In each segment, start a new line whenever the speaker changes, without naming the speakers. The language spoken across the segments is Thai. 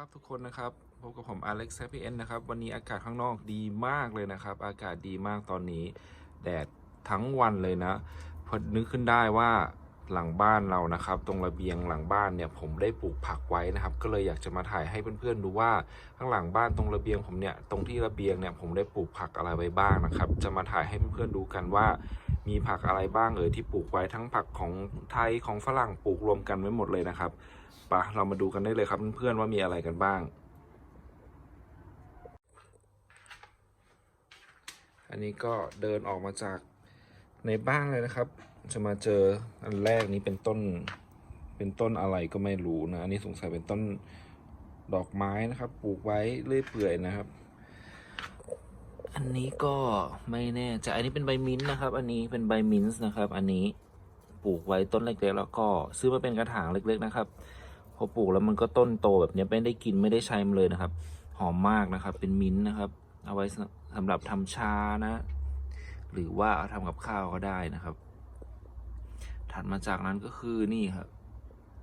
ครับทุกคนนะครับพบกับผมอเล็กซ์แซพีเอ็นนะครับ วันนี้อากาศข้างนอกดีมากเลยนะครับ อากาศดีมากตอนนี้ แดดทั้งวันเลยนะพอนึกขึ้นได้ว่าหลังบ้านเรานะครับ ตรงระเบียงหลังบ้านเนี่ยผมได้ปลูกผักไว้นะครับ ก็เลยอยากจะมาถ่ายให้เพื่อนๆดูว่าข้างหลังบ้านตรงระเบียงผมเนี่ยตรงที่ระเบียงเนี่ยผมได้ปลูกผักอะไรไว้บ้างนะครับ จะมาถ่ายให้เพื่อนๆดูกันว่า มีผักอะไรบ้างเอ่ยที่ปลูกไว้ทั้งผักของไทยของฝรั่งปลูกรวมกันไว้หมดเลยนะครับ ปะเรามาดูกันได้เลยครับเพื่อนๆว่ามีอะไรกันบ้าง อันนี้ก็เดินออกมาจากในบ้านเลยนะครับ จะมาเจออันแรกนี้เป็นต้น เป็นต้นอะไรก็ไม่รู้นะ อันนี้สงสัยเป็นต้นดอกไม้นะครับ ปลูกไว้เรื่อยเปื่อยนะครับ อันนี้ก็ไม่แน่ใจอันนี้เป็นใบมิ้นท์นะครับ อันนี้เป็นใบมิ้นท์นะครับ อันนี้ปลูกไว้ต้นเล็กๆแล้วก็ซื้อมาเป็นกระถางเล็ก ๆ นะครับ อปลูกแล้วมันก็ต้นโตแบบนี้ไม่ได้กินไม่ได้ใช้มันเลยนะครับ หอมมากนะครับ เป็นมิ้นท์นะครับ เอาไว้สำหรับทำชานะ หรือว่าเอาทำกับข้าวก็ได้นะครับ ถัดมาจากนั้นก็คือนี่ครับ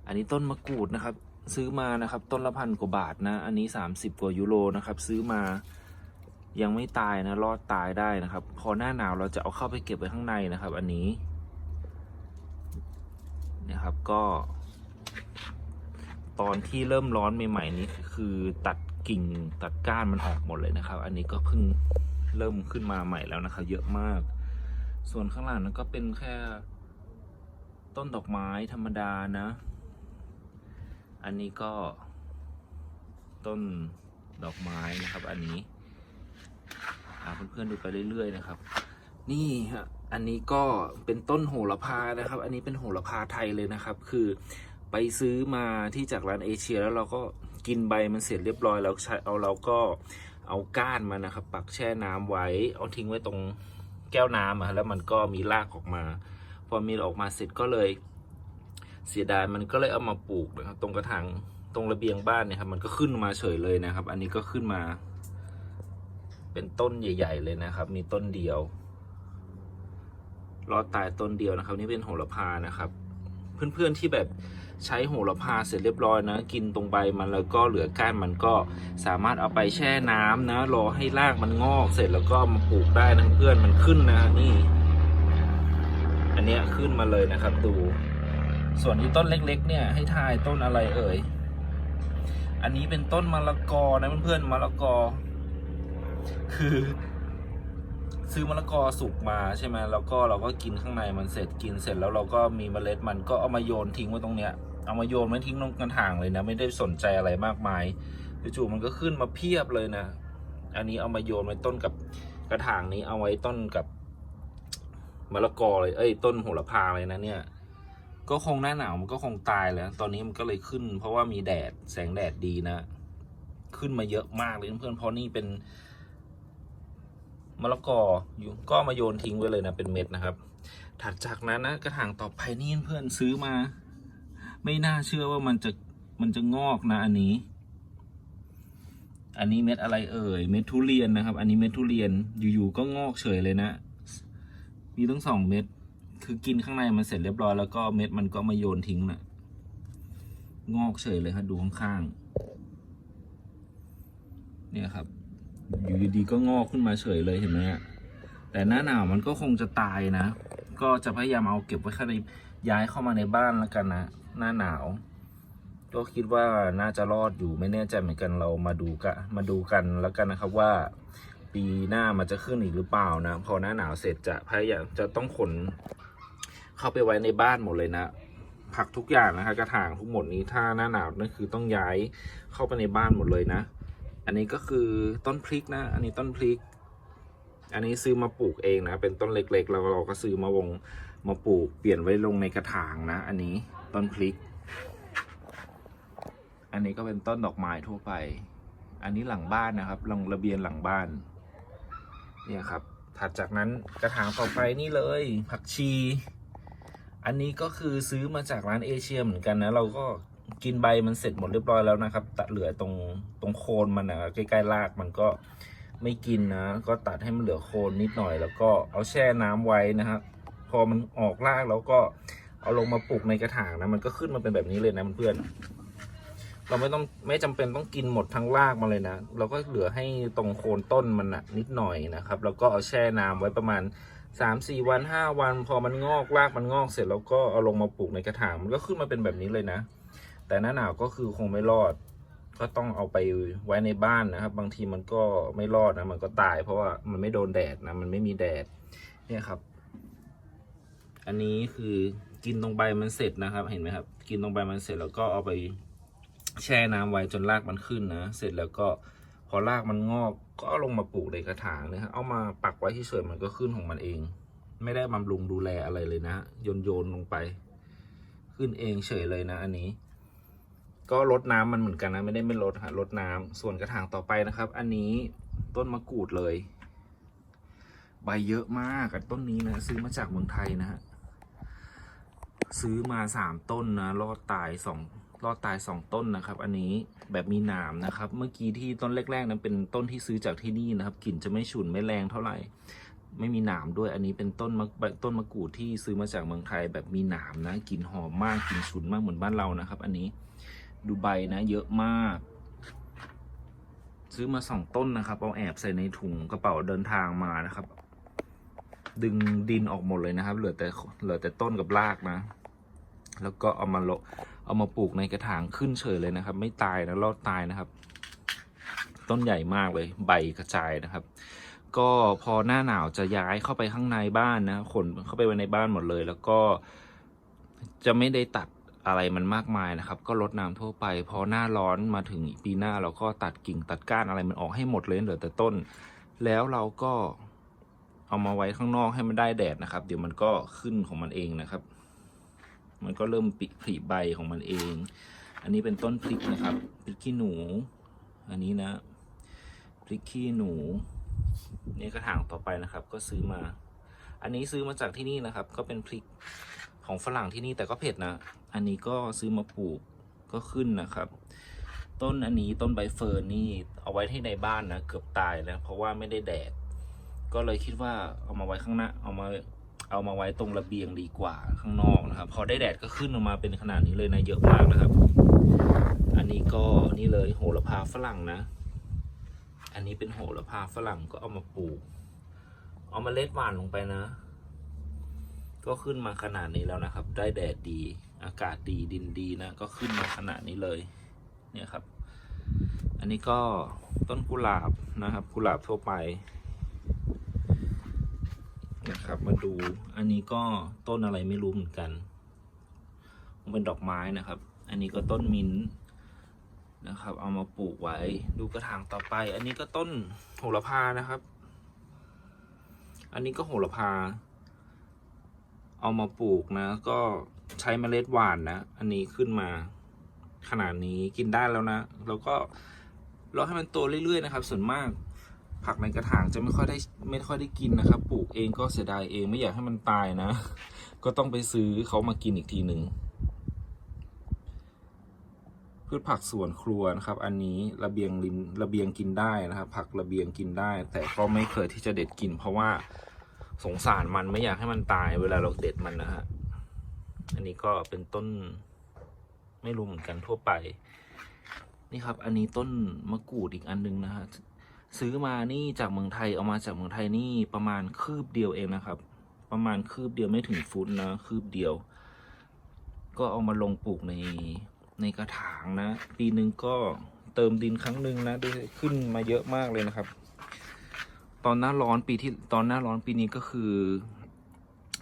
อันนี้ต้นมะกรูดนะครับ ซื้อมานะครับ ต้นละพันกว่าบาทนะ อันนี้ 30 กว่ายูโรนะครับ ซื้อมายังไม่ตายนะรอดตายได้นะครับ พอหน้าหนาวเราจะเอาเข้าไปเก็บไว้ข้างในนะครับ อันนี้นะครับก็ ตอนที่เริ่มร้อนใหม่ๆนี้คือตัดกิ่งตัดก้านมันออกหมดเลยนะครับ อันนี้ก็เพิ่งเริ่มขึ้นมาใหม่แล้วนะครับ เยอะมาก ส่วนข้างหลังนั้นก็เป็นแค่ต้นดอกไม้ธรรมดานะ อันนี้ก็ ต้นดอกไม้นะครับ อันนี้พาเพื่อนๆดูไปเรื่อยๆนะครับ นี่ฮะอันนี้ก็เป็นต้นโหระพานะครับ อันนี้เป็นโหระพาไทยเลยนะครับ คือ ไปซื้อมาที่จากร้านเอเชีย แล้วเราก็กินใบมันเสร็จเรียบร้อยแล้วใช้เอาเราก็เอาก้านมันนะครับ ปักแช่น้ำไว้ เอาทิ้งไว้ตรงแก้วน้ำอะแล้วมันก็มีรากออกมา พอมีออกมาเสร็จก็เลยเสียดายมันก็เลยเอามาปลูกนะครับ ตรงกระถางตรงระเบียงบ้านเนี่ยครับ มันก็ขึ้นมาเฉยเลยนะครับ อันนี้ก็ขึ้นมา เป็นต้นใหญ่ ๆ เลยนะครับ มีต้นเดียวรอดตายต้นเดียวนะครับ นี่เป็นโหระพานะครับ เพื่อนๆที่แบบใช้โหระพาเสร็จเรียบร้อยนะ กินตรงใบมันแล้วก็เหลือก้านมันก็สามารถเอาไปแช่น้ำนะ รอให้รากมันงอกเสร็จแล้วก็มาปลูกได้นะเพื่อนมันขึ้นนะนี่ อันเนี้ยขึ้นมาเลยนะครับ ดู ส่วนที่ต้นเล็ก ๆ เนี่ยให้ทายต้นอะไรเอ่ยอันนี้เป็นต้นมะละกอนะเพื่อนๆมะละกอ คือ ซื้อมะละกอสุกมาใช่ไหมแล้วก็เราก็กินข้างในมันเสร็จกินเสร็จแล้วเราก็มีเมล็ดมันก็เอามาโยนทิ้งไว้ตรงเนี้ยเอามาโยนไว้ทิ้งลงกระถางเลยนะ ไม่ได้สนใจอะไรมากมายจู่ๆมันก็ขึ้นมาเพียบเลยนะ อันนี้เอามาโยนไว้ต้นกับกระถางนี้เอาไว้ต้นกับมะละกอเลยเอ้ยต้นโหระพาเลยนะเนี่ย ก็คงหน้าหนาวมันก็คงตายแล้ว ตอนนี้มันก็เลยขึ้น เพราะว่ามีแดดแสงแดดดีนะ ขึ้นมาเยอะมากเลยเพื่อนเพราะนี่เป็น มะละกออยู่ก็มาโยนทิ้งไว้เลยนะเป็นเม็ดนะครับ ถัดจากนั้นนะกระถางต่อไปนี่เพื่อนซื้อมา ไม่น่าเชื่อว่ามันจะมันจะงอกนะอันนี้ อันนี้เม็ดอะไรเอ่ยเม็ดทุเรียนนะครับ อันนี้เม็ดทุเรียนอยู่ๆก็งอกเฉยเลยนะ มีทั้งสองเม็ดคือกินข้างในมันเสร็จเรียบร้อยแล้วก็เม็ดมันก็มาโยนทิ้งนะงอกเฉยเลยครับดูข้างๆเนี่ยครับ อยู่ดีๆก็งอกขึ้นมาเฉยเลยเห็นไหมฮะแต่หน้าหนาวมันก็คงจะตายนะ ก็จะพยายามเอาเก็บไว้ข้างในย้ายเข้ามาในบ้านแล้วกันนะหน้าหนาว ก็คิดว่าน่าจะรอดอยู่ไม่แน่ใจเหมือนกันเรามาดูกันมาดูกันแล้วกันนะครับว่า ปีหน้ามันจะขึ้นอีกหรือเปล่านะ พอหน้าหนาวเสร็จจะพยายามจะต้องขน เข้าไปไว้ในบ้านหมดเลยนะผักทุกอย่างนะครับกระถางทุกหมดนี้ถ้าหน้าหนาวนั่นคือต้องย้ายเข้าไปในบ้านหมดเลยนะ อันนี้ก็คือต้นพริกนะ อันนี้ต้นพริก อันนี้ซื้อมาปลูกเองนะ เป็นต้นเล็กๆ แล้วเราก็ซื้อมาวงมาปลูกเปลี่ยนไว้ลงในกระถางนะ อันนี้ต้นพริก อันนี้ก็เป็นต้นดอกไม้ทั่วไป อันนี้หลังบ้านนะครับหลังระเบียงหลังบ้าน เนี่ยครับ ถัดจากนั้นกระถางต่อไปนี่เลย ผักชี อันนี้ก็คือซื้อมาจากร้านเอเชียเหมือนกันนะ เราก็ กินใบมันเสร็จหมดเรียบร้อยแล้วนะครับ ตัดเหลือตรงตรงโคนมันนะใกล้ๆรากมันก็ไม่กินนะ ก็ตัดให้มันเหลือโคนนิดหน่อย แล้วก็เอาแช่น้ำไว้นะครับพอมันออกรากแล้วก็เอาลงมาปลูกในกระถางนะ มันก็ขึ้นมาเป็นแบบนี้เลยนะเพื่อนเราไม่ต้องไม่จำเป็นต้องกินหมดทั้งรากมาเลยนะ เราก็เหลือให้ตรงโคนต้นมันนะนิดหน่อยนะครับ แล้วก็เอาแช่น้ำไว้ประมาณสามสี่วันห้าวัน พอมันงอกรากมันงอกเสร็จแล้วก็เอาลงมาปลูกในกระถางมันก็ขึ้นมาเป็นแบบนี้เลยนะ แต่หน้าหนาวก็คือคงไม่รอด ก็ต้องเอาไปไว้ในบ้านนะครับ บางทีมันก็ไม่รอดนะมันก็ตาย เพราะว่ามันไม่โดนแดดนะมันไม่มีแดดเนี่ยครับ อันนี้คือกินตรงใบมันเสร็จนะครับ เห็นไหมครับ กินตรงใบมันเสร็จแล้วก็เอาไปแช่น้ำไว้จนรากมันขึ้นนะ เสร็จแล้วก็พอรากมันงอกก็ลงมาปลูกในกระถางนะครับเอามาปักไว้ที่เฉยมันก็ขึ้นของมันเอง ไม่ได้บำรุงดูแลอะไรเลยนะโยนโยนลงไป ขึ้นเองเฉยเลยนะ อันนี้ ก็ลดน้ำมันเหมือนกันนะไม่ได้ไม่ลดฮะลดน้ำส่วนกระถางต่อไปนะครับ อันนี้ต้นมะกรูดเลย ใบเยอะมากกับต้นนี้นะ ซื้อมาจากเมืองไทยนะฮะซื้อมาสามต้นนะรอดตายสองรอดตายสองต้นนะครับ อันนี้แบบมีหนามนะครับ เมื่อกี้ที่ต้นแรกๆนั้นเป็นต้นที่ซื้อจากที่นี่นะครับกลิ่นจะไม่ฉุนไม่แรงเท่าไหร่ ไม่มีหนามด้วยอันนี้เป็นต้นมะต้นมะกรูดที่ซื้อมาจากเมืองไทยแบบมีหนามนะกลิ่นหอมมากกลิ่นฉุนมากเหมือนบ้านเรานะครับ อันนี้ ดูใบนะเยอะมาก ซื้อมาสองต้นนะครับ เอาแอบใส่ในถุงกระเป๋าเดินทางมานะครับ ดึงดินออกหมดเลยนะครับ เหลือแต่เหลือแต่ต้นกับรากนะ แล้วก็เอามาโละเอามาปลูกในกระถางขึ้นเฉยเลยนะครับ ไม่ตายนะรอดตายนะครับ ต้นใหญ่มากเลย ใบกระจายนะครับ ก็พอหน้าหนาวจะย้ายเข้าไปข้างในบ้านนะขนเข้าไปไว้ในบ้านหมดเลย แล้วก็จะไม่ได้ตัด อะไรมันมากมายนะครับ ก็ลดน้ำทั่วไป พอหน้าร้อนมาถึงปีหน้าเราก็ตัดกิ่งตัดก้านอะไรมันออกให้หมดเลยเหลือแต่ต้น แล้วเราก็เอามาไว้ข้างนอกให้มันได้แดดนะครับ เดี๋ยวมันก็ขึ้นของมันเองนะครับ มันก็เริ่มปิผลิใบของมันเอง อันนี้เป็นต้นพริกนะครับพริกขี้หนู อันนี้นะพริกขี้หนูนี่กระถางต่อไปนะครับ ก็ซื้อมา อันนี้ซื้อมาจากที่นี่นะครับ ก็เป็นพริก ของฝรั่งที่นี่แต่ก็เผ็ดนะ อันนี้ก็ซื้อมาปลูกก็ขึ้นนะครับ ต้นอันนี้ต้นใบเฟิร์นนี่เอาไว้ที่ในบ้านนะเกือบตายแล้วเพราะว่าไม่ได้แดด ก็เลยคิดว่าเอามาไว้ข้างหน้าเอามาเอามาไว้ตรงระเบียงดีกว่าข้างนอกนะครับพอได้แดดก็ขึ้นออกมาเป็นขนาดนี้เลยนะเยอะมากนะครับ อันนี้ก็นี่เลยโหระพาฝรั่งนะ อันนี้เป็นโหระพาฝรั่งก็เอามาปลูก เอามาเล็ดหวานลงไปนะ ก็ขึ้นมาขนาดนี้แล้วนะครับ ได้แดดดี อากาศดีดินดีนะ ก็ขึ้นมาขนาดนี้เลย เนี่ยครับ อันนี้ก็ต้นกุหลาบนะครับ กุหลาบทั่วไปนะครับมาดูอันนี้ก็ต้นอะไรไม่รู้เหมือนกัน มันเป็นดอกไม้นะครับ อันนี้ก็ต้นมิ้นนะครับ เอามาปลูกไว้ ดูกระถางต่อไป อันนี้ก็ต้นโหระพานะครับ อันนี้ก็โหระพา เอามาปลูกนะ ก็ใช้เมล็ดหวานนะ อันนี้ขึ้นมา ขนาดนี้กินได้แล้วนะ แล้วก็รอให้มันโตเรื่อยๆนะครับ ส่วนมากผักในกระถางจะไม่ค่อยได้ไม่ค่อยได้กินนะครับ ปลูกเองก็เสียดายเองไม่อยากให้มันตายนะ ก็ต้องไปซื้อเขามากินอีกทีหนึ่งพืชผักสวนครัวนะครับ อันนี้ระเบียงริมระเบียงกินได้นะครับ ผักระเบียงกินได้ แต่ก็ไม่เคยที่จะเด็ดกิน เพราะว่า สงสารมันไม่อยากให้มันตายเวลาเราเด็ดมันนะฮะ อันนี้ก็เป็นต้นไม่รู้เหมือนกันทั่วไป นี่ครับ อันนี้ต้นมะกรูดอีกอันหนึงนะฮะซื้อมานี่จากเมืองไทยเอามาจากเมืองไทยนี่ประมาณคืบเดียวเองนะครับ ประมาณคืบเดียวไม่ถึงฟุตนะคืบเดียว ก็เอามาลงปลูกในในกระถางนะ ปีหนึ่งก็เติมดินครั้งหนึ่งนะด้ขึ้นมาเยอะมากเลยนะครับ ตอนหน้าร้อนปีที่ตอนหน้าร้อนปีนี้ก็คือ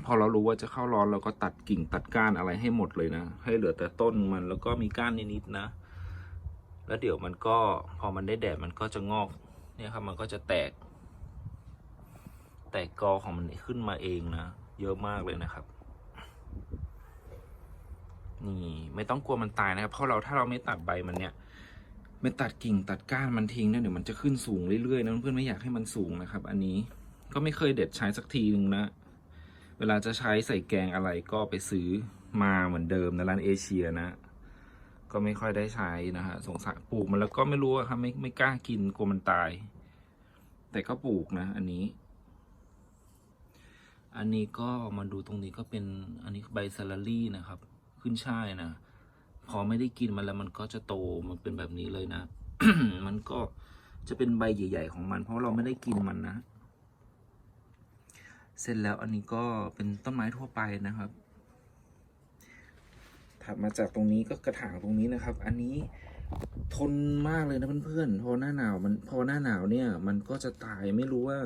พอเรารู้ว่าจะเข้าร้อนเราก็ตัดกิ่งตัดก้านอะไรให้หมดเลยนะ ให้เหลือแต่ต้นมันแล้วก็มีก้านนิดๆนะ แล้วเดี๋ยวมันก็พอมันได้แดดมันก็จะงอกเนี่ยครับมันก็จะแตก แตกกอของมันขึ้นมาเองนะ เยอะมากเลยนะครับ นี่ไม่ต้องกลัวมันตายนะครับ เพราะเราถ้าเราไม่ตัดใบมันเนี่ย ไม่ตัดกิ่งตัดก้านมันทิ้งเนี่ยเดี๋ยวมันจะขึ้นสูงเรื่อยๆนะเพื่อนๆไม่อยากให้มันสูงนะครับ อันนี้ก็ไม่เคยเด็ดใช้สักทีหนึ่งนะ เวลาจะใช้ใส่แกงอะไรก็ไปซื้อมาเหมือนเดิมในร้านเอเชียนะ ก็ไม่ค่อยได้ใช้นะฮะสงสารปลูกมันแล้วก็ไม่รู้ครับไม่ไม่กล้ากินกลัวมันตาย แต่ก็ปลูกนะ อันนี้ อันนี้ก็มาดูตรงนี้ก็เป็นอันนี้ใบซาลารี่นะครับ ขึ้นช่ายนะ พอไม่ได้กินมันแล้วมันก็จะโตมันเป็นแบบนี้เลยนะ มันก็จะเป็นใบใหญ่ ๆ ของมัน เพราะเราไม่ได้กินมันนะ เสร็จแล้วอันนี้ก็เป็นต้นไม้ทั่วไปนะครับ ถัดมาจากตรงนี้ก็กระถางตรงนี้นะครับ อันนี้ทนมากเลยนะเพื่อนๆ พอหน้าหนาวมันพอหน้าหนาวเนี่ย มันก็จะตายไม่รู้ว่า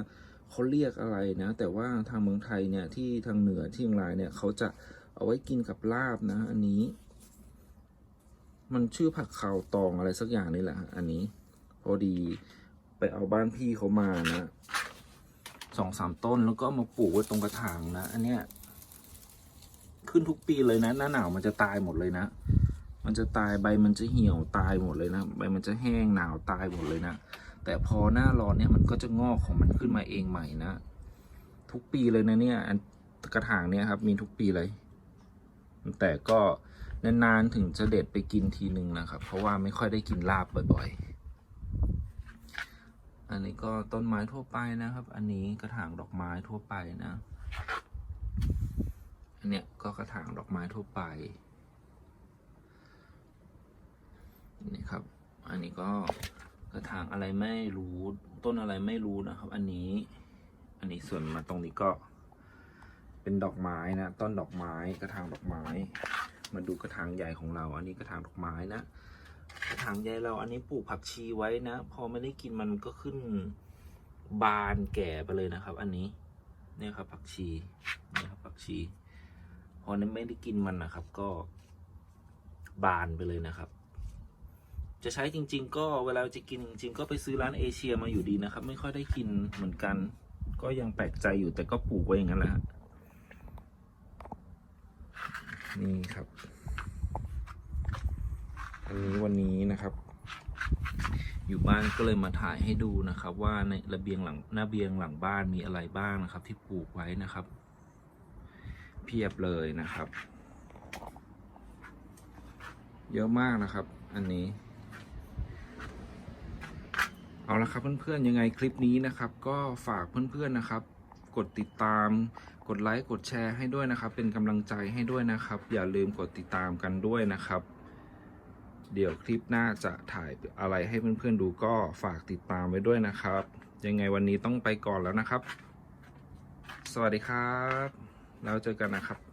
เขาเรียกอะไรนะ แต่ว่าทางเมืองไทยเนี่ยที่ทางเหนือที่เชียงรายเนี่ยเขาจะเอาไว้กินกับลาบนะ อันนี้ มันชื่อผักขาวตองอะไรสักอย่างนี่แหละ อันนี้ พอดีไปเอาบ้านพี่เขามานะสองสามต้นแล้วก็มาปลูกไว้ตรงกระถางนะ อันเนี้ย ขึ้นทุกปีเลยนะ หน้าหนาวมันจะตายหมดเลยนะ มันจะตายใบมันจะเหี่ยวตายหมดเลยนะ ใบมันจะแห้งหนาวตายหมดเลยนะแต่พอหน้าร้อนเนี่ยมันก็จะงอกของมันขึ้นมาเองใหม่นะ ทุกปีเลยนะเนี่ยอันกระถางเนี่ยครับ มีทุกปีเลย แต่ก็ นานๆถึงจะเด็ดไปกินทีหนึ่งนะครับ เพราะว่าไม่ค่อยได้กินลาบบ่อยๆ อันนี้ก็ต้นไม้ทั่วไปนะครับ อันนี้กระถางดอกไม้ทั่วไปนะ อันเนี้ยก็กระถางดอกไม้ทั่วไปนี่ครับ อันนี้ก็กระถางอะไรไม่รู้ต้นอะไรไม่รู้นะครับ อันนี้ อันนี้ส่วนมาตรงนี้ก็ เป็นดอกไม้นะ ต้นดอกไม้กระถางดอกไม้ มาดูกระถางใหญ่ของเรา อันนี้กระถางดอกไม้นะ กระถางใหญ่เราอันนี้ปลูกผักชีไว้นะ พอไม่ได้กินมันก็ขึ้นบานแก่ไปเลยนะครับ อันนี้เนี่ยครับผักชีเนี่ยครับผักชี พอในไม่ได้กินมันนะครับ ก็บานไปเลยนะครับ จะใช้จริง ๆ ก็เวลาจะกินจริง ๆ ก็ไปซื้อร้านเอเชียมาอยู่ดีนะครับ ไม่ค่อยได้กินเหมือนกัน ก็ยังแปลกใจอยู่แต่ก็ปลูกไว้อย่างนั้นแหละ นี่ครับ อันนี้วันนี้นะครับ อยู่บ้านก็เลยมาถ่ายให้ดูนะครับ ว่าในระเบียงหลังหน้าเบียงหลังบ้านมีอะไรบ้างนะครับ ที่ปลูกไว้นะครับ เพียบเลยนะครับ เยอะมากนะครับ อันนี้เอาละครับเพื่อนๆยังไงคลิปนี้นะครับ ก็ฝากเพื่อนๆนะครับ กดติดตาม กดไลค์กดแชร์ให้ด้วยนะครับ เป็นกำลังใจให้ด้วยนะครับ อย่าลืมกดติดตามกันด้วยนะครับ เดี๋ยวคลิปหน้าจะถ่ายอะไรให้เพื่อนๆดูก็ฝากติดตามไว้ด้วยนะครับ ยังไงวันนี้ต้องไปก่อนแล้วนะครับ สวัสดีครับ แล้วเจอกันนะครับ